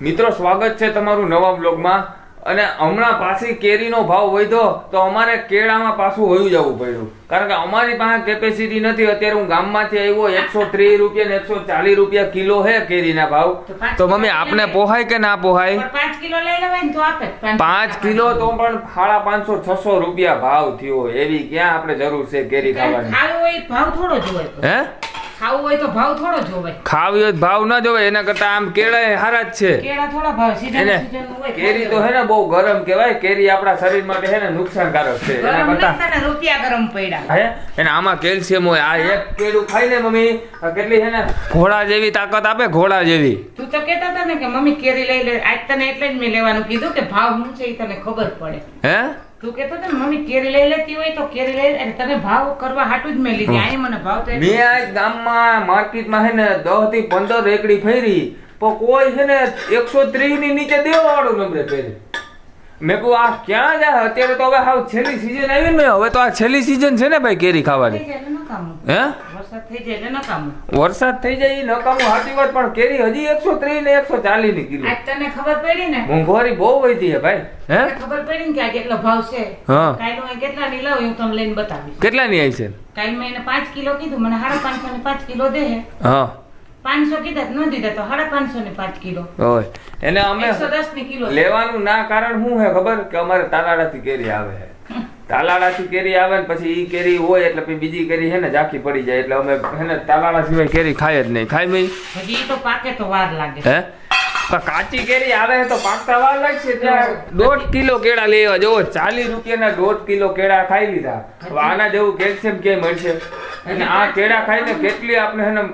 મિત્રો સ્વાગત છે તમારું નવા બ્લોગમાં અને હમણાં પાછી કેરીનો ભાવ વધ્યો તો અમારે કેળામાં પાછું વયું જવું પડ્યું. કારણ કે અમારી પાસે કેપેસિટી નથી. અત્યારે હું ગામમાંથી આવ્યો એકસો ત્રીસ રૂપિયા ને એકસો ચાલીસ રૂપિયા કિલો હે કેરીના ભાવ. તો મમ્મી આપને પોહાય કે ના પોહાય? પાંચ કિલો લઈ લેવાય તો આપે. પાંચ કિલો તો પણ સાડા પાંચસો છસો રૂપિયા ભાવ થયો એવી ક્યાં આપણે જરૂર છે કેરી ખાવાની? ભાવ થોડો હે? ખાવું હોય તો ભાવ થોડો જોવે. ખાવી હોય ભાવ ન જોવે એના કરતા આમ કેળા હારા જ છે. કેળા થોડા ભાવ સીઝન સીઝન હોય કેરી તો હે ને બહુ ગરમ કહેવાય કેરી આપણા શરીર માટે હે ને નુકસાનકારક છે એના કરતા. રૂપિયા ગરમ પડ્યા. હે? અને આમાં કેલ્શિયમ હોય આ એક કેળું ખાઈ ને મમ્મી કેટલી છે ને? ઘોડા જેવી તાકાત આપે ઘોડા જેવી. તું તો કહેતા હતા ને કે મમ્મી કેરી લઈ લે. આજ તને એટલે જ મેં લેવાનું કીધું કે ભાવ શું છે એ તને ખબર પડે. હે? તું કેતો તો મમ્મી કેરી લઈ લેતી હોય તો કેરી લઈ અને તને ભાવ કરવા હાટું જ મેં લીધી. આય મને ભાવ તો મેં આજ ગામમાં માર્કેટમાં હે ને 10 થી પંદર એકડી ફેરી. પણ કોઈ છે ને એકસો ત્રીસની નીચે દેવા વાળું નંબરે પેરે મેં કહું આ ક્યાં જાય? અત્યારે તો હવે હાવ છેલ્લી સીઝન આવી ને હવે તો આ છેલ્લી સીઝન છે ને ભાઈ કેરી ખાવાની. હે? વરસાદ થઈ જાય નકામું. સાચી વાત પણ કેરી હજી એકસો ત્રીસ ને એકસો ચાલીસની કિલો. તને ખબર પડી ને? મોંઘવારી બહુ વધી છે ભાઈ. હે? ખબર પડી ને કે આ કેટલો ભાવ છે? હા. કાઈ કેટલા ની લાવું હું તમને લઈને બતાવીશ. કેટલા ની આવી છે? કાઈ મેં એને પાંચ કિલો કીધું મને સાડા પાંચસો ને પાંચ કિલો દે હે. હા. પાંચસો કીધા ન દીધા તો સાડા પાંચસો ને પાંચ કિલો. હોય એને અમે એકસો દસની કિલો લેવાનું ના કારણ શું છે ખબર? કે અમારે તાલાડા થી કેરી આવે છે તાલાડાથી કેરી આવે ને પછી ઈ કેરી હોય એટલે પછી બીજી કેરી છે ને ઝાંખી પડી જાય. એટલે અમે છે ને તાલાળા સિવાય કેરી ખાય જ નહીં. ખાય ભાઈ? હજી તો પાકે તો વાર લાગે. હે? કાચી કેરી આવે તો પાકતા વાર લાગશે. ત્યાં દોઢ કિલો કેળા લેવા જવો ચાલીસ રૂપિયાના દોઢ કિલો કેળા ખાઈ લીધા. હવે આના જેવું કેલ્શિયમ ક્યાંય મળશે? અને આ કેળા ખાઈને કેટલી આપણે છે ને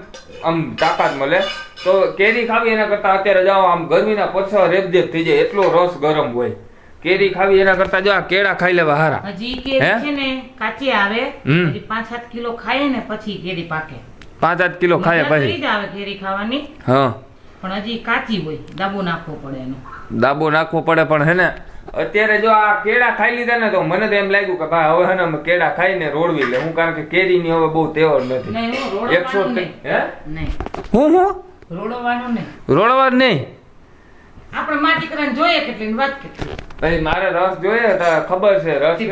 આમ તાકાત મળે? તો કેરી ખાવી એના કરતા અત્યારે જાઓ આમ ગરમીના પછા રેબજેબ થઈ જાય. એટલો રસ ગરમ હોય. કેરી ખાવી એના કરતા જો આ કેળા ખાઈ લેવા હારા. હજી કેરી છે ને કાચી આવે. હજી પાંચ સાત કિલો ખાઈએ ને પછી કેરી પાકે. પાંચ આઠ કિલો ખાય પછી? આવે કેરી ખાવાની? હા. પણ હજી કાચી હોય દાબો નાખવો પડે એનો. દાબો નાખવો પડે પણ હે ને અત્યારે જો આ કેળા ખાઈ લીધા ને તો મને તો એમ લાગ્યું કે ભાઈ હવે હે ને ખાઈ કેળા ખાઈને રોડવી લે. હું કારણ કે કેરી ની હવે બહુ તેવર નથી. એકસો હે? નહીં. હું હું? રોડવાનું નહીં. રોડવા જ નહીં? આપણે મા દીકરાને જોઈએ કેટલી વાત કેટલી. ભાઈ મારે રસ જોઈએ તો ખબર છે રસ તી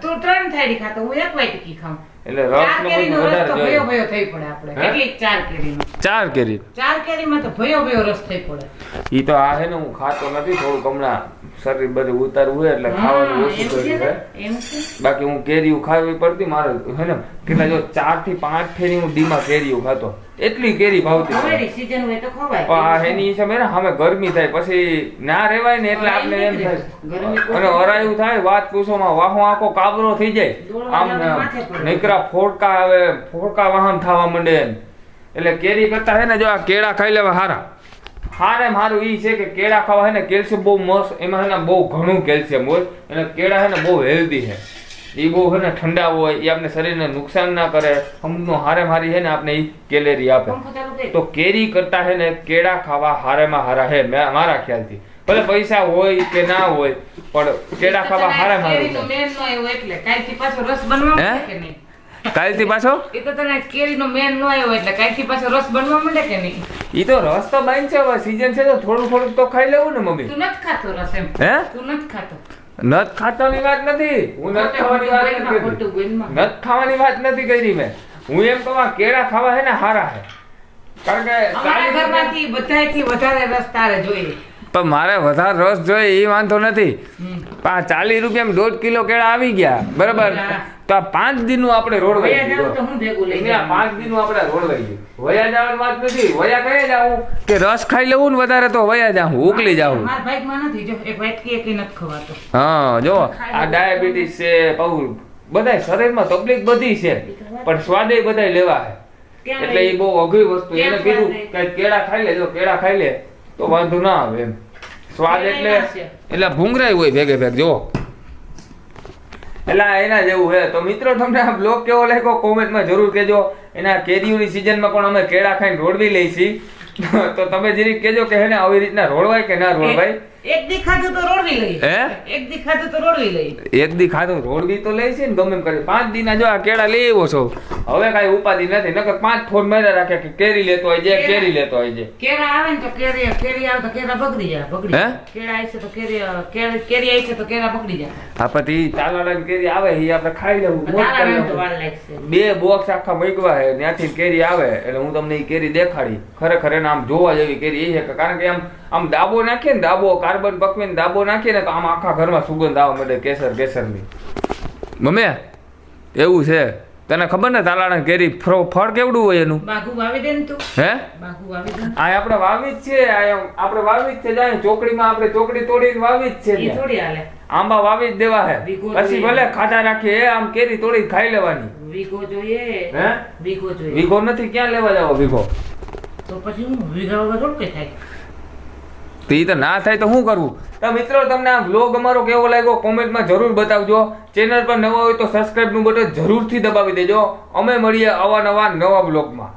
તું ત્રણ થાળી ખાતો હું એક વાટકી ખાઉં. એટલે રસ નો વધારે ભયો જોઈએ. ભયો થઈ પડે આપણે. કેટલી ચાર કેરીનો? ચાર કેરી. ચાર કેરીમાં તો ભયો ભયો રસ થઈ પડે. ઈ તો આ હે ને હું ખાતો નથી થોડુંક હમણાં શરીર બધું ઉતારવું હોય એટલે ખાવાનું ઓછું કર્યું છે બાકી હું કેરીઓ ખાવી પડતી મારે હે ને કેટલા જો ચારથી પાંચ ફેરી હું દીમાં કેરીઓ ખાતો. એટલી કેરી ભાવતી મને. સીઝન હોય તો ખવાય. પણ આ એની હિસાબે ને હવે ગરમી થાય પછી ના રેવાય ને એટલે આપણે એમ થાય. અને અરાયું થાય વાત પૂછોમાં વાહો આખો કાબરો થઈ જાય. આમ જવાનું માથે ફોડકા આવે ફોડકા વાહન થવા માંડે એટલે કેરી કરતા હે ને જો આ કેળા ખાઈ લેવા હારા. હારે મારું એ છે કે કેળા ખાવા હે ને કેલ્શિયમ બહુ મસ્ત એમાં હે ને બહુ ઘણું કેલ્શિયમ હોય અને કેળા હે ને બહુ હેલ્ધી છે એ બહુ હે ને ઠંડા હોય એ આપણે શરીરને નુકસાન ના કરે. અમુકનો હારે મારી હે ને આપણે એ કેલેરી આપે. તો કેરી કરતા હે ને કેળા ખાવા હારેમાં હારા હે મેં- મારા ખ્યાલથી. ભલે પૈસા હોય કે ના હોય પણ કેળા ખાવા હારે મારું કાલથી પાછો? એ તો તને કેરીનો મેન નો આવ્યો એટલે કાલથી પાછો રસ બનવા માંડે કે નહીં? ઈ તો રસ તો હવે સીઝન છે તો થોડું થોડું તો ખાઈ લેવું ને મમ્મી. તું નથી ખાતો રસ એમ. હે? તું નથી ખાતો. નથ ખાતાની વાત નથી. હું નથ ખાવાની વાત નથી. નત ખાવાની વાત નથી કરી મેં. હું એમ કહું કેળા ખાવા હે ને હારા હે. કારણ કે અમારા ઘરમાંથી બધાયથી વધારે રસ તારે જોઈએ. પણ મારે વધારે રસ જોઈએ એ વાંધો નથી. આ ચાલીસ રૂપિયામાં દોઢ કિલો કેળા આવી ગયા. બરાબર? તો આ પાંચ દિનનું આપણે રોડ લઈ પાંચ દિનનું આપણે રોડવાઈ ગયું વયા જવાની વાત નથી. વયા કઈ જાવું? કે રસ ખાઈ લેવું ને વધારે તો વયા જાઉં ઉકલી જાવું હા જો આ ડાયાબિટીસ છે પૌ બધાય શરીરમાં તકલીફ બધી છે. પણ સ્વાદે બધાય લેવા એટલે એ બહુ અઘરી વસ્તુ એને કીધું કે કેળા ખાઈ લે જો કેળા ખાઈ લે. તો વાંધો ના આવે એમ. સ્વાદ એટલે એટલે ભૂંગરાય હોય ભેગે ભેગ જો એટલે એના જેવું છે. તો મિત્રો તમને આ બ્લોગ કેવો લાગ્યો? કોમેન્ટમાં જરૂર કહેજો. એના કેરીઓની સિઝનમાં પણ અમે કેળા ખાઈને રોડવી લઈ છીએ તો તમે જરીક કહેજો કે હે ને આવી રીતના રોડવાય કે ના રોડવાય એક દી ખાધું તો રોડવી લઈ. હે? એક દી ખાધું તો રોડવી લઈ. એક દી ખાધું રોડવી તો લઈ છે ને ગમે એમ કરી. પાંચ દી જો આ કેળા લઈ આવ્યો છો. હવે કાંઈ ઉપાધિ નથી. નકર પાંચ ફોન માર્યા રાખે કે કેરી લેતો હોય છે કેરી લેતો હોય છે કેળા આવે ને તો કેરી કેરી આવે તો કેળા બગડી જાય બગડી હે? કેળા આવી છે તો કેરી કેરી કેરી આવી છે તો કેળા બગડી જાય. આ પછી તાલાળાની કેરી આવે એ આપણે ખાઈ લેવું બે બોક્સ આખા મૂકવા ત્યાંથી કેરી આવે. એટલે હું તમને એ કેરી દેખાડી. ખરેખર એને આમ જોવા જેવી કેરી એ છે કારણ કે આમ આમ દાબો નાખીએ ને દાબો કાર્બન પકવીને દાબો નાખીએ ને તો આમ આખા ઘરમાં સુગંધ આવવા મળે કેસર કેસરની. મમ્મી એવું છે. તને ખબર ને તાલાળા કેરી ફળ કેવડું હોય એનું? બાઘુ વાવી દે તું. હે. આ આપણે વાવી જ છે આપણે વાવી જ છે જાય ચોકડીમાં આપણે ચોકડી તોડીને વાવી જ છે એ થોડી હાલે. આંબા વાવી જ દેવા હે. પછી ભલે ખાધા રાખીએ આમ કેરી તોડી ખાઈ લેવાની. વીઘો જોઈએ. હે? વીઘો જોઈએ. વીઘો નથી ક્યાં લેવા જાવ વીઘો તો પછી હું વીઘા વગર થોડું કઈ થાય? તો એ તો ના થાય તો શું કરવું તો મિત્રો, તમને આ વ્લોગ અમારો કેવો લાગ્યો? કોમેન્ટમાં જરૂર બતાવજો. ચેનલ પર નવા હોય તો સબસ્ક્રાઈબનું બટન જરૂરથી દબાવી દેજો. અમે મળીએ અવાનવા નવા વ્લોગમાં